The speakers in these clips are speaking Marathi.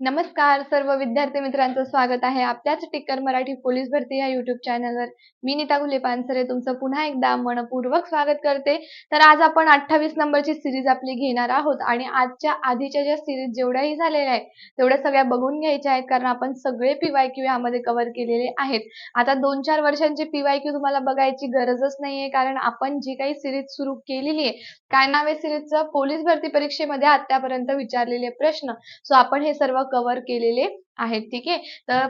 नमस्कार सर्व विद्यार्थी मित्रांचं स्वागत आहे आपल्याच टिक्कर मराठी पोलीस भरती या युट्यूब चॅनलवर मी नीता गुले पानसरे तुमचं पुन्हा एकदा मनपूर्वक स्वागत करते. तर आज आपण अठ्ठावीस नंबरची सिरीज आपली घेणार आहोत आणि आजच्या आधीच्या ज्या सिरीज जेवढ्याही झालेल्या आहेत तेवढ्या सगळ्या बघून घ्यायच्या आहेत कारण आपण सगळे पीवाय क्यू यामध्ये कव्हर केलेले आहेत. आता दोन चार वर्षांचे पीवाय क्यू तुम्हाला बघायची गरजच नाहीये कारण आपण जी काही सिरीज सुरू केलेली आहे काय नाव सिरीजचं पोलीस भरती परीक्षेमध्ये आतापर्यंत विचारलेले प्रश्न. सो आपण हे सर्व कव्हर केलेले आहेत ठीक आहे? तर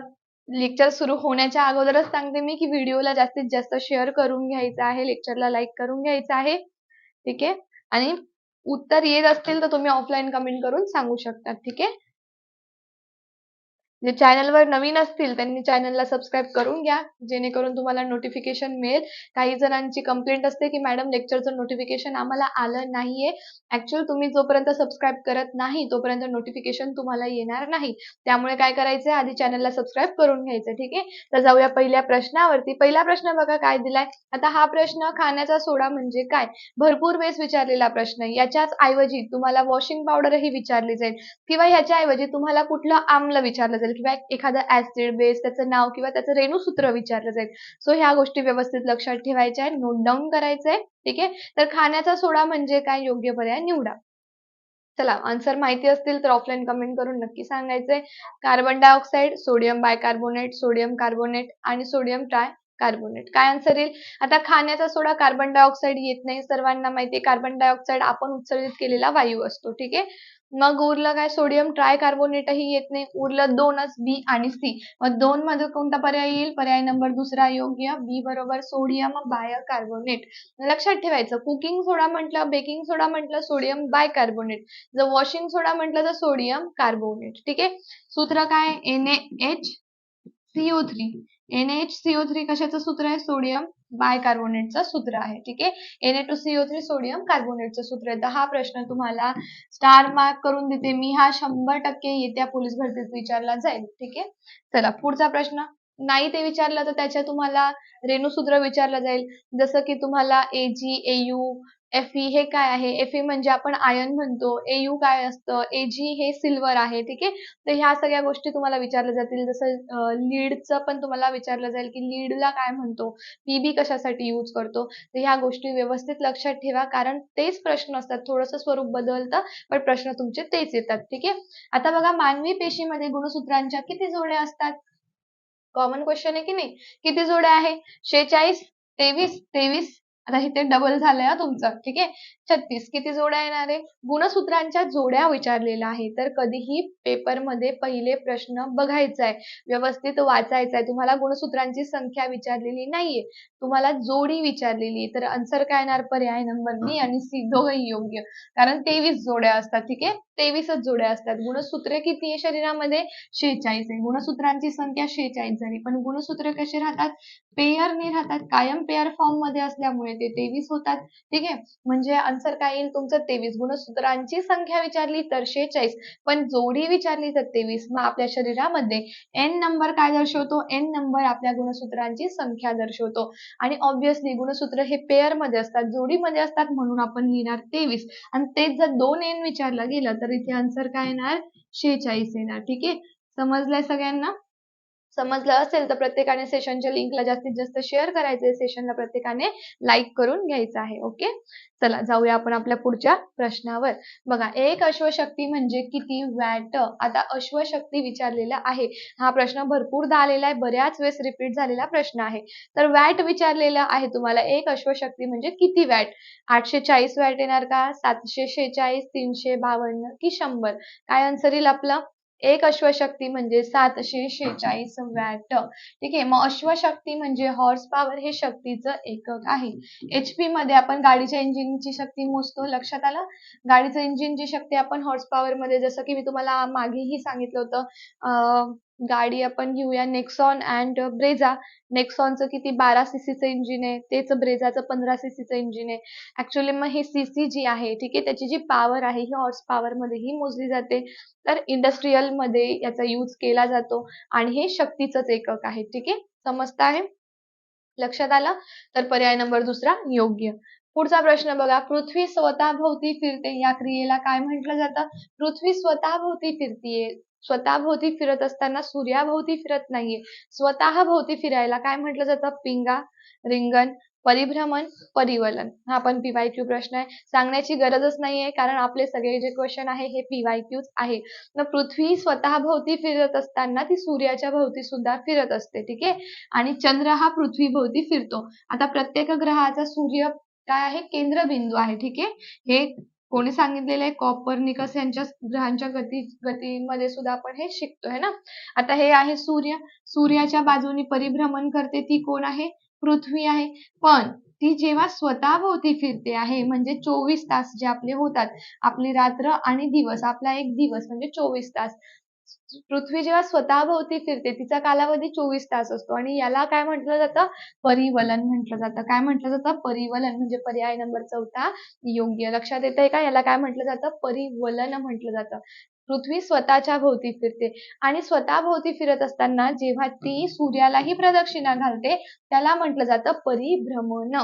लेक्चर सुरू होण्याच्या अगोदरच सांगते मी की व्हिडिओला जास्तीत जास्त शेअर करून घ्यायचं आहे लेक्चरला लाईक करून घ्यायचं आहे ठीक आहे? आणि उत्तर येत असतील तर तुम्ही ऑफलाईन कमेंट करून सांगू शकता ठीक आहे? जे चॅनलवर नवीन असतील त्यांनी चॅनलला सबस्क्राईब करून घ्या. जेणेकरून तुम्हाला नोटिफिकेशन मिळेल. काही जणांची कंप्लेंट असते की मॅडम लेक्चरचं नोटिफिकेशन आम्हाला आलं नाहीये. ऍक्च्युअल तुम्ही जोपर्यंत सबस्क्राईब करत नाही तोपर्यंत नोटिफिकेशन तुम्हाला येणार नाही. त्यामुळे काय करायचंय? आधी चॅनलला सबस्क्राईब करून घ्यायचं ठीक आहे? तर जाऊया पहिल्या प्रश्नावरती. पहिला प्रश्न बघा काय दिलाय? आता हा प्रश्न खाण्याचा सोडा म्हणजे काय? भरपूर वेळेस विचारलेला प्रश्न याच्याच ऐवजी तुम्हाला वॉशिंग पावडरही विचारली जाईल. किंवा ह्याच्या ऐवजी तुम्हाला कुठलं आम्ल विचारलं जाईल. किंवा एखादं ऍसिड बेस त्याचं नाव किंवा त्याचं रेणूसूत्र विचारलं जाईल. सो ह्या गोष्टी व्यवस्थित लक्षात ठेवायच्या आहे नोट डाऊन करायचंय. ठीक आहे? तर खाण्याचा सोडा म्हणजे काय? योग्य पर्याय निवडा. चला आन्सर माहिती असतील तर ऑफलाईन कमेंट करून नक्की सांगायचंय. Carbon dioxide sodium bicarbonate sodium carbonate आणि सोडियम ट्राय कार्बोनेट काय आन्सर येईल? आता खाण्याचा सोडा कार्बन डायऑक्साईड येत नाही. सर्वांना माहितीये कार्बन डायऑक्साईड आपण उत्सर्जित केलेला वायू असतो. ठीक आहे? मग उरलं काय सोडियम? ट्रायकार्बोनेटही येत नाही. उरलं दोनच बी आणि सी. मग दोन मध्ये कोणता पर्याय येईल? पर्याय नंबर दुसरा योग्य. बी बरोबर सोडियम बायकार्बोनेट. लक्षात ठेवायचं. कुकिंग सोडा म्हटलं बेकिंग सोडा म्हटलं सोडियम बायकार्बोनेट. जर वॉशिंग सोडा म्हटलं तर सोडियम कार्बोनेट. ठीक आहे? सूत्र काय? N H CO three N H CO three कशाचं सूत्र आहे? सोडियम बायकार्बोनेटचं सूत्र आहे. ठीक आहे? N two CO three sodium कार्बोनेटचं सूत्र आहे. तर हा प्रश्न तुम्हाला स्टार मार्क करून देते. मी हा शंभर टक्के येत्या पोलीस भरतीत विचारला जाईल. ठीक आहे? चला पुढचा प्रश्न. नाही ते विचारलं तर त्याच्या तुम्हाला रेणूसूत्र विचारलं जाईल. जसं की तुम्हाला एजी एयू एफई हे काय आहे? एफई म्हणजे आपण आयन म्हणतो. एयू काय असतं? एजी हे सिल्वर आहे ठीक आहे? तर ह्या सगळ्या गोष्टी तुम्हाला विचारल्या जातील. जसं लीडचं पण तुम्हाला विचारलं जाईल की लीडला काय म्हणतो? पीबी कशासाठी यूज करतो? तर ह्या गोष्टी व्यवस्थित लक्षात ठेवा. कारण तेच प्रश्न असतात. थोडंसं स्वरूप बदलतं पण प्रश्न तुमचे तेच येतात ठीक आहे? आता बघा मानवी पेशीमध्ये गुणसूत्रांच्या किती जोड्या असतात? कॉमन क्वेश्चन आहे की नाही? किती जोड्या आहे? शेचाळीस तेवीस तेवीस आता इथे डबल झालंय तुमचं. ठीक आहे? छत्तीस किती जोड्या येणार? आहे गुणसूत्रांच्या जोड्या विचारलेल्या आहे तर कधीही पेपरमध्ये पहिले प्रश्न बघायचा आहे व्यवस्थित वाचायचा आहे तुम्हाला गुणसूत्रांची संख्या विचारलेली नाहीये. तुम्हाला जोडी विचारलेली तर आन्सर काय येणार? पर्याय नंबर बी आणि सी दोघंही योग्य. कारण तेवीस जोड्या असतात ठीक आहे? तेवीसच जोड्या असतात. गुणसूत्रे किती आहे शरीरामध्ये? शेहेचाळीस आहे. गुणसूत्रांची संख्या शेहेचाळीस झाली. पण गुणसूत्र कसे राहतात? पेयरने राहतात. कायम पेअर फॉर्ममध्ये असल्यामुळे ते तेवीस होतात. ठीक आहे? म्हणजे आन्सर काय येईल? तुमचं तेवीस गुणसूत्रांची संख्या विचारली तर शेहेचाळीस. पण जोडी विचारली तर तेवीस. मग आपल्या शरीरामध्ये एन नंबर काय दर्शवतो? एन नंबर आपल्या गुणसूत्रांची संख्या दर्शवतो. आणि ऑब्विसली गुणसूत्र हे पेअरमध्ये असतात जोडीमध्ये असतात म्हणून आपण लिहिणार तेवीस. आणि तेच जर दोन एन विचारलं गेलं तर इथे आन्सर काय येणार? शेहेचाळीस येणार. ठीक आहे? समजलंय सगळ्यांना? समजलं असेल तर प्रत्येकाने सेशनच्या लिंकला जास्तीत जास्त शेअर करायचंय. सेशनला प्रत्येकाने लाईक करून घ्यायचं आहे ओके चला जाऊया आपण आपल्या पुढच्या प्रश्नावर. बघा एक अश्वशक्ती म्हणजे किती वॅट आता अश्वशक्ती विचारलेला आहे. हा प्रश्न भरपूरदा आलेला आहे. बऱ्याच वेळेस रिपीट झालेला प्रश्न आहे. तर वॅट विचारलेला आहे तुम्हाला. एक अश्वशक्ती म्हणजे किती वॅट आठशे चाळीस वॅट येणार का? सातशे शेहेचाळीस तीनशे बावन्न की शंभर? काय आन्सर येईल आपलं? एक अश्वशक्ती म्हणजे सातशे शेहेचाळीस वॅट. ठीक आहे मग अश्वशक्ती म्हणजे हॉर्स पॉवर हे शक्तीचं एकक आहे. एचपी मध्ये आपण गाडीच्या इंजिनची शक्ती मोजतो लक्षात आलं? गाडीचं इंजिनची शक्ती आपण हॉर्स पॉवर मध्ये जसं की मी तुम्हाला मागेही सांगितलं होतं गाडी आपण घेऊया नेक्सॉन अँड ब्रेझा नेक्सॉनचं किती? बारा सीसीचं इंजिन आहे. तेच ब्रेझाचं पंधरा सीसीचं इंजिन आहे. ऍक्च्युली मग हे सीसी जी आहे. ठीक आहे? त्याची जी पॉवर आहे ही हॉर्स पॉवर मध्येही मोजली जाते. तर इंडस्ट्रीयलमध्ये याचा यूज केला जातो. आणि हे शक्तीचंच एकक आहे. ठीक आहे? समजत आहे? लक्षात आलं? तर पर्याय नंबर दुसरा योग्य. पुढचा प्रश्न बघा. पृथ्वी स्वतःभोवती फिरते. या क्रियेला काय म्हटलं जातं? पृथ्वी स्वतःभोवती फिरतीये. स्वतःभोवती फिरत असताना सूर्याभोवती फिरत नाहीये. स्वतः भोवती फिरायला काय म्हटलं जातं? पिंगा रिंगण परिभ्रमण परिवलन. हा पण पीवायक्यू प्रश्न आहे. सांगण्याची गरजच नाहीये कारण आपले सगळे जे क्वेश्चन आहे हे पीवायक्यूच आहे. मग पृथ्वी स्वतः भोवती फिरत असताना ती सूर्याच्या भोवती सुद्धा फिरत असते. ठीक आहे? आणि चंद्र हा पृथ्वी भोवती फिरतो. आता प्रत्येक ग्रहाचा सूर्य काय आहे? केंद्रबिंदू आहे ठीक आहे? हे कोणी सांगितलेलं आहे? कॉपरनिकस यांच्या ग्रहांच्या गती गतीमध्ये सुद्धा आपण हे शिकतोय ना? आता हे आहे सूर्य. सूर्याच्या बाजूनी परिभ्रमण करते ती कोण आहे? पृथ्वी आहे. पण ती जेव्हा स्वतःभोवती फिरते आहे म्हणजे चोवीस तास जे आपले होतात आपली रात्र आणि दिवस आपला एक दिवस म्हणजे चोवीस तास. पृथ्वी जेव्हा स्वतःभोवती फिरते तिचा कालावधी चोवीस तास असतो. आणि याला काय म्हटलं जातं? परिवलन म्हटलं जातं. काय म्हटलं जातं? परिवलन म्हणजे पर्याय नंबर चौथा योग्य. लक्षात येत आहे का? याला काय म्हटलं जातं? परिवलन म्हटलं जातं. पृथ्वी स्वतःच्या भोवती फिरते. आणि स्वतः भोवती फिरत असताना जेव्हा ती सूर्यालाही प्रदक्षिणा घालते त्याला म्हटलं जातं परिभ्रमण.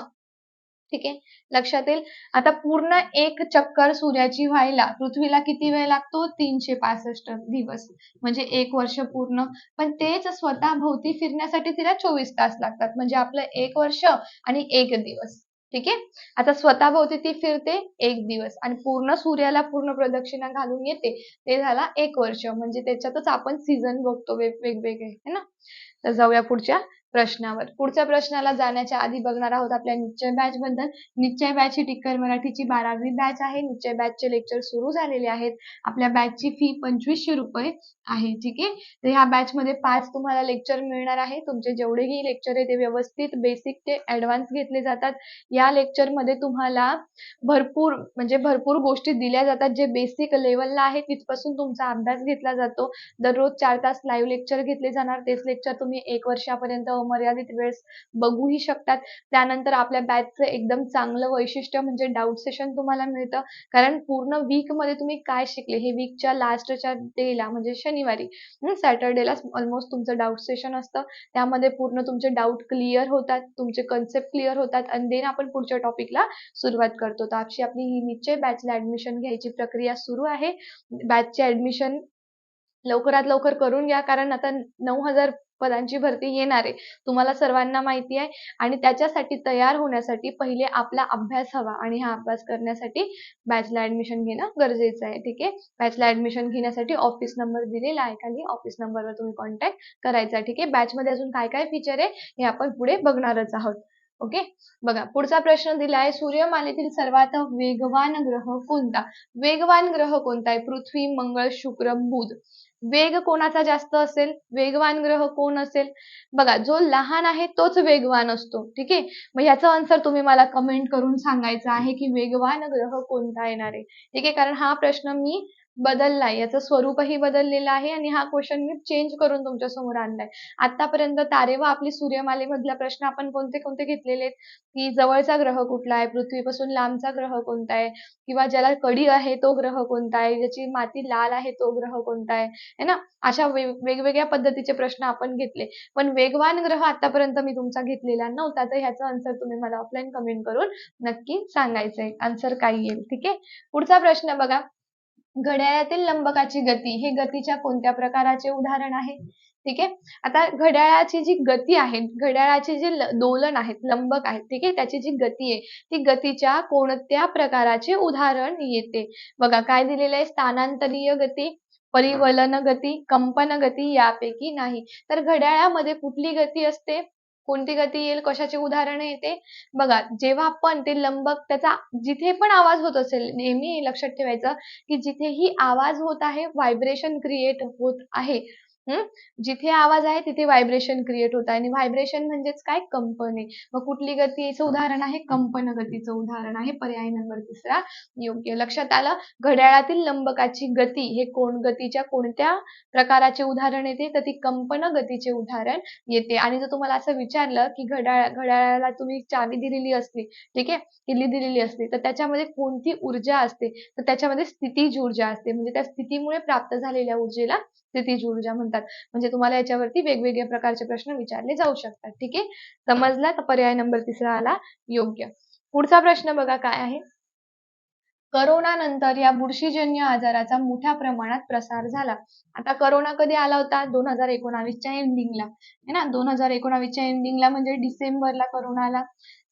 ठीक आहे? लक्षात येईल? आता पूर्ण एक चक्कर सूर्याची व्हायला पृथ्वीला किती वेळ लागतो? तीनशे पासष्ट दिवस. म्हणजे एक वर्ष पूर्ण. पण तेच स्वतः भोवती फिरण्यासाठी तिला चोवीस तास लागतात. म्हणजे आपलं एक वर्ष आणि एक दिवस. ठीक आहे? आता स्वतः भोवती ती फिरते एक दिवस. आणि पूर्ण सूर्याला पूर्ण प्रदक्षिणा घालून येते ते झाला एक वर्ष. म्हणजे त्याच्यातच आपण सीझन बघतो वेगवेगळे है ना? तर जाऊया पुढच्या. प्रश्नावर. पुढच्या प्रश्नाला जाण्याच्या आधी बघणार आहोत आपल्या निश्चय बॅच बद्दल. निश्चय बॅच ही टिक्कर मराठीची बारावी बॅच आहे. निश्चय बॅचचे लेक्चर सुरू झालेले आहेत. आपल्या बॅचची फी पंचवीसशे रुपये आहे. ठीक आहे? तर ह्या बॅच मध्ये पाच तुम्हाला लेक्चर मिळणार आहे. तुमचे जेवढेही लेक्चर आहे ते व्यवस्थित बेसिक ते ऍडव्हान्स घेतले जातात. या लेक्चरमध्ये तुम्हाला भरपूर म्हणजे भरपूर गोष्टी दिल्या जातात. जे बेसिक लेवलला आहे तिथपासून तुमचा अभ्यास घेतला जातो. दररोज चार तास लाईव्ह लेक्चर घेतले जाणार. तेच लेक्चर तुम्ही एक वर्षापर्यंत मर्यादित वेळेस बघूही शकतात. त्यानंतर आपल्या बॅचचं एकदम चांगलं वैशिष्ट्य म्हणजे डाऊट सेशन तुम्हाला मिळतं. कारण पूर्ण वीकमध्ये तुम्ही काय शिकले? हे वीकच्या लास्टच्या डेला म्हणजे शनिवारी सॅटर्डेला ऑलमोस्ट तुमचं डाऊट सेशन असतं. त्यामध्ये पूर्ण तुमचे डाऊट क्लिअर होतात तुमचे कन्सेप्ट क्लिअर होतात आणि देन आपण पुढच्या टॉपिकला सुरुवात करतो. तर अशी आपली ही निश्चय बॅचला ऍडमिशन घ्यायची प्रक्रिया सुरू आहे. बॅचचे ऍडमिशन लवकरात लवकर करून घ्या कारण आता नऊ हजार पदांची भरती येणार आहे. तुम्हाला सर्वांना माहिती आहे आणि त्याच्यासाठी तयार होण्यासाठी पहिले आपला अभ्यास हवा आणि हा अभ्यास करण्यासाठी बॅचला ऍडमिशन घेणं गरजेचं आहे. ठीक आहे? बॅचला ऍडमिशन घेण्यासाठी ऑफिस नंबर दिलेला आहे खाली. ऑफिस नंबरवर तुम्ही कॉन्टॅक्ट करायचा. ठीक आहे? बॅचमध्ये अजून काय काय फीचर आहे हे आपण पुढे बघणारच आहोत. ओके? बघा पुढचा प्रश्न दिलाय सूर्यमालेतील सर्वात वेगवान ग्रह कोणता? वेगवान ग्रह कोणता आहे? पृथ्वी मंगळ शुक्र बुध. वेग कोणाचा जास्त असेल? वेगवान ग्रह कोण असेल? बघा जो लहान आहे तोच वेगवान असतो ठीक आहे? मग ह्याचा आन्सर तुम्ही मला कमेंट करून सांगायचा आहे की वेगवान ग्रह कोणता येणार आहे? ठीक आहे? कारण हा प्रश्न मी बदलला आहे याचं स्वरूपही बदललेलं आहे आणि हा क्वेश्चन मी चेंज करून तुमच्यासमोर आणलाय. आतापर्यंत तारे व आपली सूर्यमालेमधला प्रश्न आपण कोणते कोणते घेतलेले आहेत? की जवळचा ग्रह कुठला आहे? पृथ्वीपासून लांबचा ग्रह कोणता आहे? किंवा ज्याला कडी आहे तो ग्रह कोणता आहे? ज्याची माती लाल आहे तो ग्रह कोणता आहे? है ना? अशा वेगवेगळ्या पद्धतीचे प्रश्न आपण घेतले. पण वेगवान ग्रह आतापर्यंत मी तुमचा घेतलेला नव्हता. तर ह्याचा आन्सर तुम्ही मला ऑफलाईन कमेंट करून नक्की सांगायचंय. आन्सर काय येईल. ठीक आहे? पुढचा प्रश्न बघा. घड्याळातील लंबकाची गती हे गतीच्या कोणत्या प्रकाराचे उदाहरण आहे? ठीक आहे? आता घड्याळाची जी गती आहे घड्याळाचे जे दोलन आहेत लंबक आहेत ठीक आहे? त्याची जी गती आहे ती गतीच्या कोणत्या प्रकाराचे उदाहरण येते? बघा काय दिलेलं आहे? स्थानांतरीय गती परिवलन गती कंपन गती यापैकी नाही. तर घड्याळामध्ये कुठली गती असते? कोणती गती येईल कशाचे उदाहरण येते? बघा जेव्हा आपण ते लंबक त्याचा जिथे पण आवाज होत असेल नेहमी लक्षात ठेवायचं की जिथेही आवाज होत आहे व्हायब्रेशन क्रिएट होत आहे. जिथे आवाज आहे तिथे व्हायब्रेशन क्रिएट होत आणि व्हायब्रेशन म्हणजेच काय? कंपने. मग कुठली गतीचं उदाहरण आहे? कंपन गतीचं उदाहरण आहे. पर्याय नंबर तिसरा. योग्य लक्षात आलं? घड्याळातील लंबकाची गती हे कोण? गतीच्या कोणत्या प्रकाराचे उदाहरण येते? तर ती कंपन गतीचे उदाहरण येते. आणि जर तुम्हाला असं विचारलं की घड्याळ घड्याळाला तुम्ही चावी दिलेली असली ठीक आहे? किल्ली दिलेली असली तर त्याच्यामध्ये कोणती ऊर्जा असते? तर त्याच्यामध्ये स्थितीज ऊर्जा असते म्हणजे त्या स्थितीमुळे प्राप्त झालेल्या ऊर्जेला स्थितीज ऊर्जा म्हणतात. म्हणजे तुम्हाला याच्यावरती वेगवेगळ्या प्रकारचे प्रश्न विचारले जाऊ शकतात. ठीक आहे? समजला? तर पर्याय नंबर तिसरा आला. योग्य. पुढचा प्रश्न बघा काय आहे? करोना नंतर या बुरशीजन्य आजाराचा मोठ्या प्रमाणात प्रसार झाला. आता करोना कधी आला होता? दोन हजार एकोणावीसच्या एंडिंगला है ना? दोन हजार एकोणावीसच्या एंडिंगला म्हणजे डिसेंबरला करोना आला.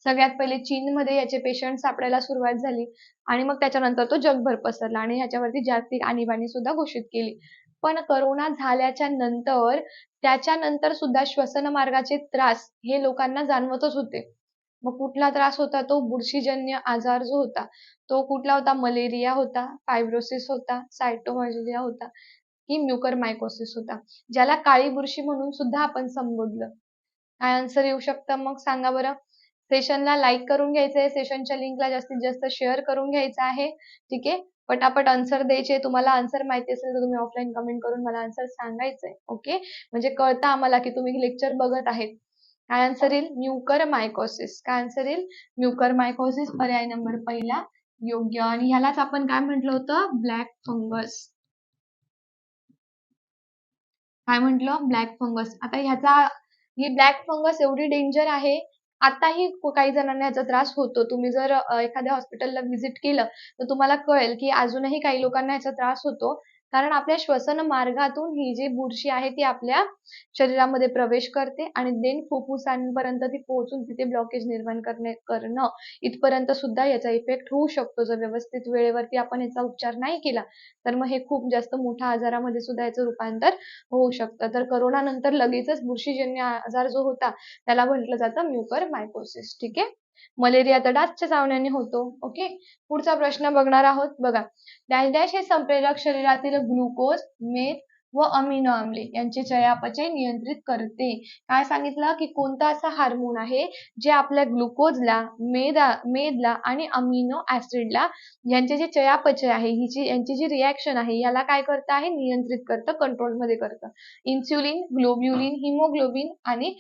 सगळ्यात पहिले चीनमध्ये याचे पेशंट सापडायला सुरुवात झाली. आणि मग त्याच्यानंतर तो जगभर पसरला आणि ह्याच्यावरती जागतिक आणीबाणी सुद्धा घोषित केली. पण करोना झाल्याच्यानंतर त्याच्यानंतर सुद्धा श्वसन मार्गाचे त्रास हे लोकांना जाणवतच होते. मग कुठला त्रास होता? तो बुरशीजन्य आजार जो होता तो कुठला होता? मलेरिया होता फायब्रोसिस होता सायटोमेगालिया होता की म्युकरमायकोसिस होता ज्याला काळी बुरशी म्हणून सुद्धा आपण संबोधलं. काय आन्सर येऊ शकतं? मग सांगा बरं. सेशनला लाईक करून घ्यायचं आहे सेशनच्या लिंकला जास्तीत जास्त शेअर करून घ्यायचं आहे. ठीक आहे? पटापट आन्सर द्यायचे तुम्हाला आन्सर माहिती असेल तर तुम्ही ऑफलाईन कमेंट करून मला आन्सर सांगायचंय. ओके म्हणजे कळतं आम्हाला की तुम्ही लेक्चर बघत आहेत काय आन्सर येईल? म्युकर मायकोसिस काय आन्सर येईल? म्युकर मायकोसिस पर्याय नंबर पहिला. योग्य. आणि ह्यालाच आपण काय म्हटलं होतं? ब्लॅक फंगस काय म्हटलं? ब्लॅक फंगस आता ह्याचा ही ब्लॅक फंगस एवढी डेंजर आहे आताही काही जणांना याचा त्रास होतो. तुम्ही जर एखाद्या हॉस्पिटलला व्हिजिट केलं तर तुम्हाला कळेल की अजूनही काही लोकांना याचा त्रास होतो. कारण आपल्या श्वसन मार्गातून ही जी बुरशी आहे ती आपल्या शरीरामध्ये प्रवेश करते आणि देन फुफ्फुसांपर्यंत ती पोहोचून तिथे ब्लॉकेज निर्माण करणे करणं इथपर्यंत सुद्धा याचा इफेक्ट होऊ शकतो. जर व्यवस्थित वेळेवरती आपण याचा उपचार नाही केला तर मग हे खूप जास्त मोठ्या आजारामध्ये सुद्धा याचं रूपांतर होऊ शकतं. तर करोना नंतर लगेचच बुरशीजन्य आजार जो होता त्याला म्हटलं जातं म्युकर मायकोसिस ठीक आहे? मलेरिया तर डासच्या चावण्याने होतो ओके पुढचा प्रश्न बघणार आहोत. बघा डॅश डॅश हे संप्रेरक शरीरातील ग्लुकोज मेद व अमिनो आम्ले यांचे चयापचय नियंत्रित करते. काय सांगितलं? की कोणता असा हार्मोन आहे जे आपल्या ग्लुकोजला मेदा मेदला आणि अमिनो ऍसिडला यांचे जे चयापचय आहे ही जी यांची जी रिॲक्शन आहे याला काय करतं आहे? नियंत्रित करतं कंट्रोलमध्ये करतं. इन्सुलिन ग्लोब्युलिन हिमोग्लोबिन आणि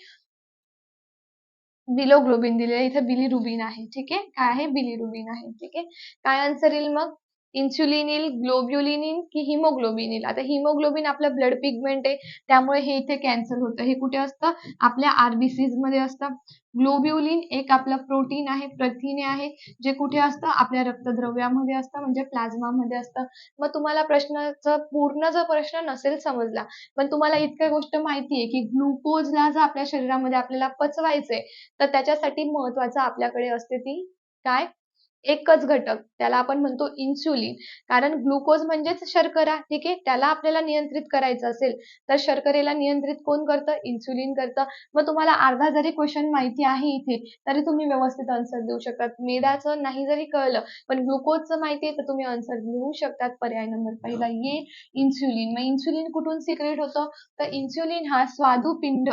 बिलोग्लोबिन दिलेलं इथे बिलिरुबिन आहे. ठीक आहे? काय आहे? बिलिरुबिन आहे. ठीक आहे? काय आन्सर येईल मग? इन्सुलिन येईल ग्लोब्युलिन येईल की हिमोग्लोबिन येईल आता हिमोग्लोबिन आपलं ब्लड पिगमेंट आहे त्यामुळे हे इथे कॅन्सल होतं. हे कुठे असतं? आपल्या आरबीसीजमध्ये असतं. ग्लोब्युलिन एक आपलं प्रोटीन आहे प्रथिने आहे जे कुठे असतं? आपल्या रक्तद्रव्यामध्ये असतं म्हणजे प्लाझ्मामध्ये असतं. मग तुम्हाला प्रश्नाचा पूर्ण जर प्रश्न नसेल समजला पण तुम्हाला इतक्या गोष्ट माहिती आहे की ग्लुकोजला जर आपल्या शरीरामध्ये आपल्याला पचवायचंय तर त्याच्यासाठी महत्वाचं आपल्याकडे असते ती काय? एकच घटक त्याला आपण म्हणतो इन्सुलिन कारण ग्लुकोज म्हणजेच शर्करा ठीक आहे? त्याला आपल्याला नियंत्रित करायचं असेल तर शर्करेला नियंत्रित कोण करतं? इन्सुलिन करतं. मग तुम्हाला अर्धा जरी क्वेश्चन माहिती आहे इथे तरी तुम्ही व्यवस्थित आन्सर देऊ शकतात. मेदाचं नाही जरी कळलं पण ग्लुकोजचं माहिती आहे तर तुम्ही आन्सर लिहू शकतात. पर्याय नंबर पहिला ये इन्सुलिन मग इन्सुलिन कुठून सिक्रेट होतं? तर इन्सुलिन हा स्वादुपिंड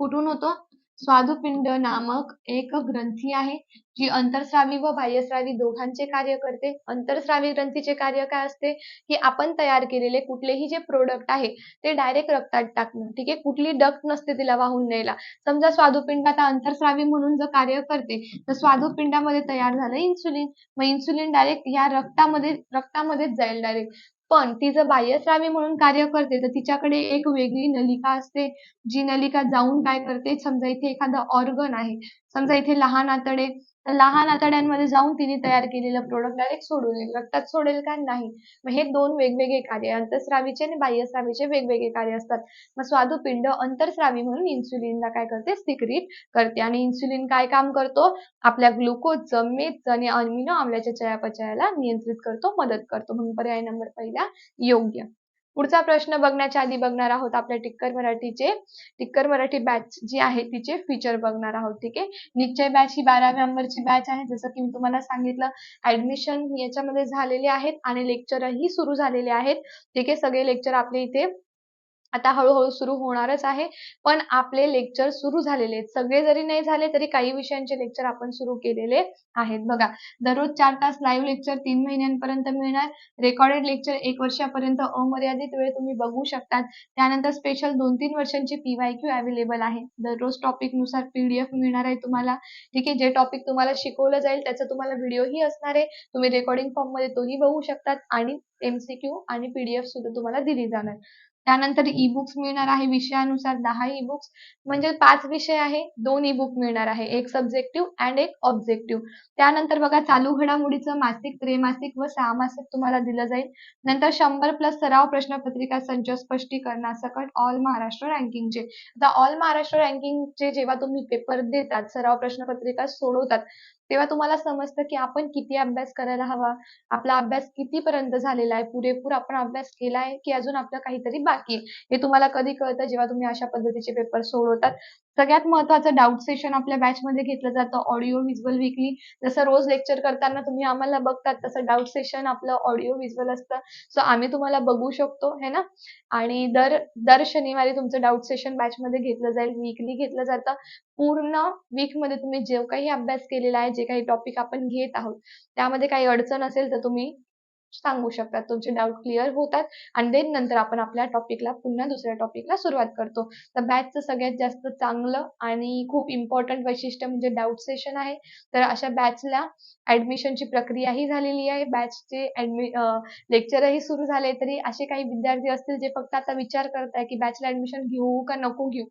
कुठून होतो? स्वादुपिंड नामक एक ग्रंथी आहे जी अंतरस्रावी व बाह्यस्रावी दोघांचे कार्य करते. अंतरस्रावी ग्रंथीचे कार्य काय असते? की आपण तयार केलेले कुठलेही जे प्रोडक्ट आहे ते डायरेक्ट रक्तात टाकणं. ठीक आहे? कुठली डक्ट नसते तिला वाहून न्यायला. समजा स्वादुपिंड आता अंतरस्रावी म्हणून जर कार्य करते तर स्वादुपिंडामध्ये तयार झालं इन्सुलिन मग इन्सुलिन डायरेक्ट या रक्तामध्ये रक्तामध्येच जाईल डायरेक्ट पण ती जर बाह्यश्रावी म्हणून कार्य करते तर तिच्याकडे एक वेगळी नलिका असते जी नलिका जाऊन काय करते समजा इथे एखादा ऑर्गन आहे समजा इथे लहान आतडे तर लहान आतड्यांमध्ये जाऊन तिने तयार केलेलं प्रोडक्ट डायरेक्ट सोडून येईल रक्तात सोडेल का? नाही. मग हे दोन वेगवेगळे कार्य अंतस्रावीचे आणि बाह्यस्रावीचे वेगवेगळे कार्य असतात. मग स्वादुपिंड अंतरस्रावी म्हणून इन्सुलिनला काय करते? सिक्रिट करते. आणि इन्सुलिन काय काम करतो? आपल्या ग्लुकोजचं मेदचं आणि अमिनो आम्लाच्या चयापचयाला नियंत्रित करतो मदत करतो. म्हणून पर्याय नंबर पहिला योग्य. पुढचा प्रश्न बघण्याच्या आधी बघणार आहोत आपल्या टिक्कर मराठीचे. टिक्कर मराठी बॅच जी आहे तिचे फीचर बघणार आहोत ठीक आहे? निश्चय बॅच ही बाराव्या नंबरची बॅच आहे. जसं की मी तुम्हाला सांगितलं ऍडमिशन याच्यामध्ये झालेले आहेत आणि लेक्चरही सुरू झालेले आहेत. ठीक आहे? सगळे लेक्चर आपले इथे आता हळूहळू सुरू होणारच आहे. पण आपले लेक्चर सुरू झालेले आहेत. सगळे जरी नाही झाले तरी काही विषयांचे लेक्चर आपण सुरू केलेले आहेत. बघा दररोज चार तास लाईव्ह लेक्चर तीन महिन्यांपर्यंत मिळणार. रेकॉर्डेड लेक्चर एक वर्षापर्यंत अमर्यादित वेळ तुम्ही बघू शकतात. त्यानंतर स्पेशल दोन तीन वर्षांची पीवाय क्यू अवेलेबल आहे. दररोज टॉपिकनुसार पीडीएफ मिळणार आहे तुम्हाला. ठीक आहे जे टॉपिक तुम्हाला शिकवलं जाईल त्याचा तुम्हाला व्हिडिओही असणार आहे. तुम्ही रेकॉर्डिंग फॉर्ममध्ये तोही बघू शकतात आणि एमसीक्यू आणि पीडीएफ सुद्धा तुम्हाला दिली जाणार. त्यानंतर ई बुक्स मिळणार आहे विषयानुसार दहा ई बुक्स म्हणजे पाच विषय आहे दोन ई बुक मिळणार आहे. एक सब्जेक्टिव्ह अँड एक ऑब्जेक्टिव्ह त्यानंतर बघा चालू घडामोडीचं मासिक त्रैमासिक व सहामासिक तुम्हाला दिलं जाईल. नंतर शंभर प्लस सराव प्रश्नपत्रिका संच स्पष्टीकरणासकट ऑल महाराष्ट्र रँकिंगचे आता ऑल महाराष्ट्र रँकिंगचे जेव्हा तुम्ही पेपर देतात सराव प्रश्नपत्रिका सोडवतात तेव्हा तुम्हाला समजतं की आपण किती अभ्यास करायला हवा. आपला अभ्यास कितीपर्यंत झालेला आहे? पुरेपूर आपण अभ्यास केला आहे की अजून आपलं काहीतरी बाकी हे तुम्हाला कधी कळतं? जेव्हा तुम्ही अशा पद्धतीचे पेपर सोडवतात सगळ्यात महत्वाचं डाऊट सेशन आपल्या बॅचमध्ये घेतलं जातं. ऑडिओ व्हिज्युअल वीकली जसं रोज लेक्चर करताना तुम्ही आम्हाला बघतात तसं डाऊट सेशन आपलं ऑडिओ व्हिज्युअल असतं. सो आम्ही तुम्हाला बघू शकतो है ना? आणि दर दर शनिवारी तुमचं डाऊट सेशन बॅचमध्ये घेतलं जाईल. वीकली घेतलं जातं. पूर्ण वीकमध्ये तुम्ही जे काही अभ्यास केलेला आहे जे काही टॉपिक आपण घेत आहोत त्यामध्ये काही अडचण असेल तर तुम्ही सांगू शकतात. तुमचे डाऊट क्लिअर होतात आणि देन नंतर आपण आपल्या टॉपिकला पुन्हा दुसऱ्या टॉपिकला सुरुवात करतो. तर बॅचचं सगळ्यात जास्त चांगलं आणि खूप इम्पॉर्टंट वैशिष्ट्य म्हणजे डाऊट सेशन आहे. तर अशा बॅचला ऍडमिशनची प्रक्रियाही झालेली आहे. बॅचचे ऍडमि लेक्चरही सुरू झाले तरी असे काही विद्यार्थी असतील जे फक्त आता विचार करत आहे की बॅचला ऍडमिशन घेऊ का नको घेऊ?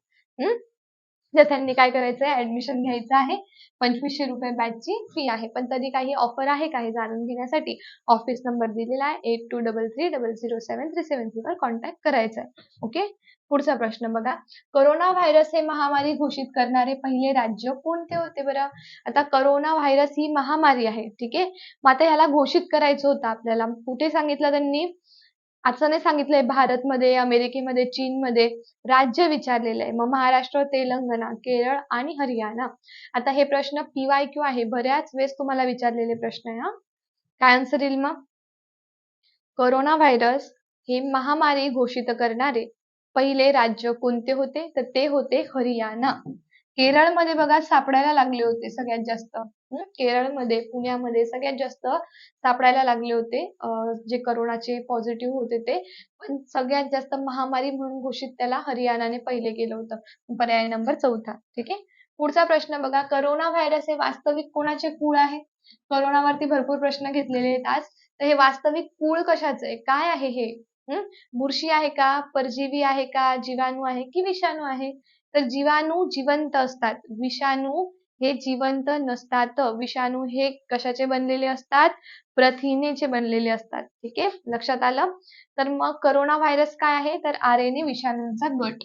तर त्यांनी काय करायचं आहे ऍडमिशन घ्यायचं आहे. पंचवीसशे रुपये बॅचची फी आहे. पण तरी काही ऑफर आहे का हे जाणून घेण्यासाठी? ऑफिस नंबर दिलेला आहे. Eight two double three double zero seven three seven three वर कॉन्टॅक्ट करायचा आहे ओके पुढचा प्रश्न बघा. कोरोना व्हायरस हे महामारी घोषित करणारे पहिले राज्य कोणते होते बरं? आता करोना व्हायरस ही महामारी आहे. ठीक आहे? मग आता ह्याला घोषित करायचं होतं आपल्याला. कुठे सांगितलं त्यांनी? असं नाही सांगितलंय भारतमध्ये अमेरिकेमध्ये चीनमध्ये राज्य विचारलेलं आहे. मग महाराष्ट्र तेलंगणा केरळ आणि हरियाणा. आता हे प्रश्न पीवाय क्यू आहे. बऱ्याच वेळेस तुम्हाला विचारलेले प्रश्न आहे हा? काय आन्सर येईल मग? कोरोना व्हायरस हे महामारी घोषित करणारे पहिले राज्य कोणते होते? तर ते होते हरियाणा. केरळमध्ये बघा सापडायला लागले होते सगळ्यात जास्त. केरळमध्ये पुण्यामध्ये सगळ्यात जास्त सापडायला लागले होते. जे करोनाचे पॉझिटिव्ह होते ते. पण सगळ्यात जास्त महामारी म्हणून घोषित त्याला हरियाणाने पहिले केलं होतं. पर्याय नंबर चौथा. ठीक आहे? पुढचा प्रश्न बघा. करोना व्हायरस हे वास्तविक कोणाचे कुळ आहे? करोनावरती भरपूर प्रश्न घेतलेले आहेत आज. तर हे वास्तविक कुळ कशाचं आहे? काय आहे हे? बुरशी आहे का? परजीवी आहे का? जीवाणू आहे की विषाणू आहे? तर जीवाणू जिवंत असतात. विषाणू हे जिवंत नसतात. विषाणू हे कशाचे बनलेले असतात? प्रथिनेचे बनलेले असतात. ठीक आहे? लक्षात आलं? तर मग करोना व्हायरस काय आहे? तर आर एन ए विषाणूंचा गट.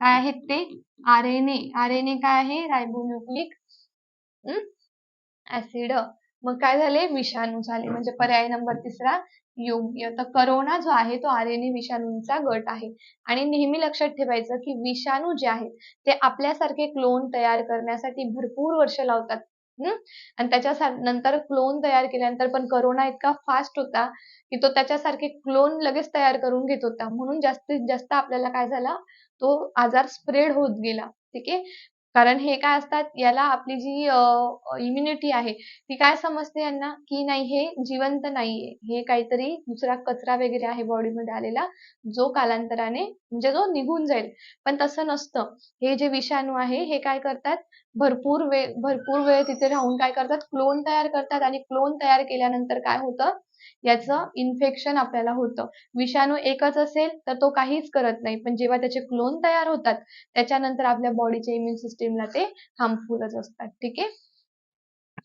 काय आहेत ते? R N A R N A काय आहे? रायबोन्युक्लिक ऍसिड मग काय झाले? विषाणू झाले. म्हणजे पर्याय नंबर तिसरा. योग्य. तर करोना जो आहे तो आर एन ए विषाणूंचा गट आहे. आणि नेहमी लक्षात ठेवायचं की विषाणू जे आहेत ते आपल्यासारखे क्लोन तयार करण्यासाठी भरपूर वर्ष लावतात. हम्म आणि त्याच्या नंतर क्लोन तयार केल्यानंतर पण करोना इतका फास्ट होता की तो त्याच्यासारखे क्लोन लगेच तयार करून घेत होता. म्हणून जास्तीत जास्त आपल्याला काय झाला? तो आजार स्प्रेड होत गेला. ठीक आहे? कारण हे काय असतात याला आपली जी इम्युनिटी आहे ती काय समजते यांना? की नाही हे जिवंत नाहीये. हे काहीतरी दुसरा कचरा वगैरे आहे बॉडीमध्ये आलेला जो कालांतराने म्हणजे जो निघून जाईल. पण तसं नसतं. हे जे विषाणू आहे हे काय करतात? भरपूर वेळ भरपूर वेळ तिथे राहून काय करतात? क्लोन तयार करतात आणि क्लोन तयार केल्यानंतर काय होतं? याचं इन्फेक्शन आपल्याला होतं. विषाणू एकच असेल तर तो काहीच करत नाही. पण जेव्हा त्याचे क्लोन तयार होतात त्याच्यानंतर आपल्या बॉडीच्या इम्युन सिस्टीमला ते हार्मफुलच असतात. ठीक आहे?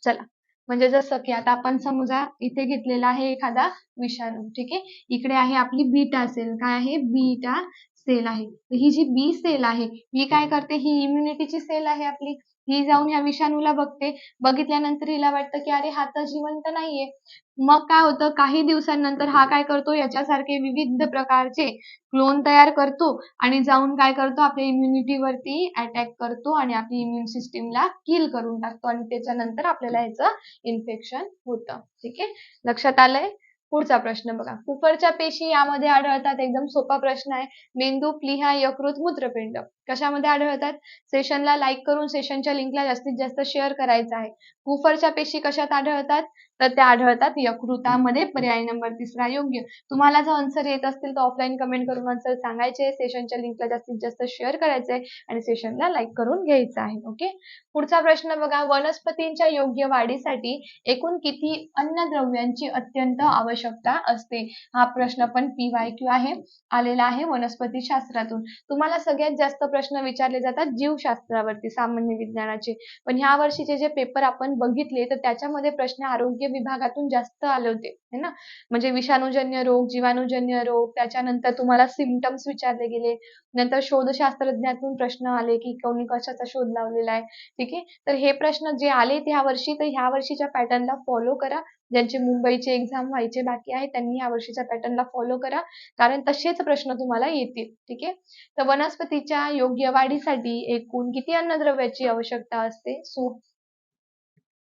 चला. म्हणजे जसं की आता आपण समजा इथे घेतलेला आहे एखादा विषाणू. ठीक आहे? इकडे आहे आपली बीटा सेल काय आहे? बीटा सेल आहे. ही जी बी सेल आहे ही काय करते? ही इम्युनिटीची सेल आहे आपली. ही जाऊन या विषाणूला बघते. बघितल्यानंतर हिला वाटतं की अरे हा तर जिवंत नाहीये. मग काय होतं? काही दिवसांनंतर हा काय करतो? याच्यासारखे विविध प्रकारचे क्लोन तयार करतो आणि जाऊन काय करतो? आपल्या इम्युनिटीवरती अटॅक करतो आणि आपली इम्युन सिस्टीमला किल करून टाकतो. आणि त्याच्यानंतर आपल्याला याचं इन्फेक्शन होतं. ठीक आहे? लक्षात आलंय? पुढचा प्रश्न बघा. कुफरच्या पेशी यामध्ये आढळतात एकदम सोपा प्रश्न आहे. मेंदू प्लिहा यकृत मूत्रपिंड. कशामध्ये आढळतात? सेशनला लाईक करून सेशनच्या लिंकला जास्तीत जास्त शेअर करायचं आहे. कुफरच्या पेशी कशात आढळतात? तर ते आढळतात. यकृतामध्ये पर्याय नंबर तिसरा योग्य. तुम्हाला जर आन्सर येत असतील तर ऑफलाईन कमेंट करून आन्सर सांगायचे. सेशनच्या लिंकला जास्तीत जास्त शेअर करायचे आणि सेशनला लाईक करून घ्यायचं आहे. ओके पुढचा प्रश्न बघा. वनस्पतींच्या योग्य वाढीसाठी एकूण किती अन्नद्रव्यांची अत्यंत आवश्यकता असते? हा प्रश्न पण पी वाय क्यू आहे. आलेला आहे वनस्पती शास्त्रातून. तुम्हाला सगळ्यात जास्त प्रश्न विचारले जातात जीवशास्त्रावरती सामान्य विज्ञानाचे. पण ह्या वर्षीचे जे पेपर आपण बघितले तर त्याच्यामध्ये प्रश्न आरोग्य विभागातून जास्त आले होते है ना? म्हणजे विषाणूजन्य रोग जीवाणूजन्य रोग त्याच्यानंतर तुम्हाला सिमटम्स विचारले गेले नंतर शोधशास्त्रज्ञातून प्रश्न आले की कोणी कशाचा शोध लावलेला आहे ठीक आहे? तर हे प्रश्न जे आले ह्या वर्षी तर ह्या वर्षीच्या पॅटर्नला फॉलो करा. ज्यांचे मुंबईचे एक्झाम व्हायचे बाकी आहे त्यांनी ह्या वर्षीच्या पॅटर्नला फॉलो करा. कारण तसेच प्रश्न तुम्हाला येतील ठीक आहे? तर वनस्पतीच्या योग्य वाढीसाठी एकूण किती अन्नद्रव्याची आवश्यकता असते? सो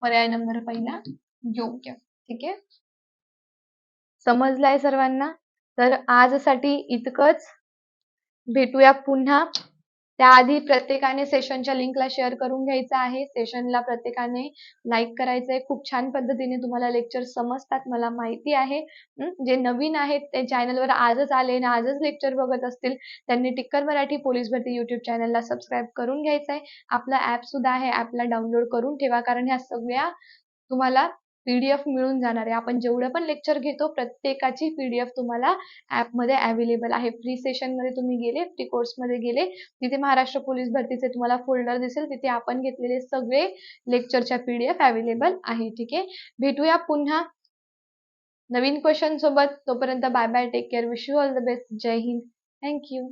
पर्याय नंबर पहिला. योग्य. ठीक आहे? समजलाय सर्वांना? तर आजसाठी इतकंच. भेटूया पुन्हा. त्याआधी प्रत्येकाने सेशनच्या लिंकला शेअर करून घ्यायचं आहे. सेशनला प्रत्येकाने लाईक करायचंय. खूप छान पद्धतीने तुम्हाला लेक्चर समजतात मला माहिती आहे. जे नवीन आहेत ते चॅनलवर आजच आले आणि आजच लेक्चर बघत असतील त्यांनी टिक्कर मराठी पोलीस भरती युट्यूब चॅनलला सबस्क्राईब करून घ्यायचंय. आहे आपला ऍप सुद्धा आहे ऍपला डाउनलोड करून ठेवा. कारण ह्या सगळ्या तुम्हाला पीडीएफ मिळून जाणार आहे. आपण जेवढं पण लेक्चर घेतो प्रत्येकाची पीडीएफ तुम्हाला ऍपमध्ये अवेलेबल आहे. फ्री सेशनमध्ये तुम्ही गेले फ्री कोर्समध्ये गेले तिथे महाराष्ट्र पोलीस भरतीचे तुम्हाला फोल्डर दिसेल. तिथे आपण घेतलेले सगळे लेक्चरच्या पीडीएफ अवेलेबल आहे. ठीक आहे? भेटूया पुन्हा. नवीन क्वेश्चन सोबत. तोपर्यंत bye bye take care wish you all the best Jai Hind thank you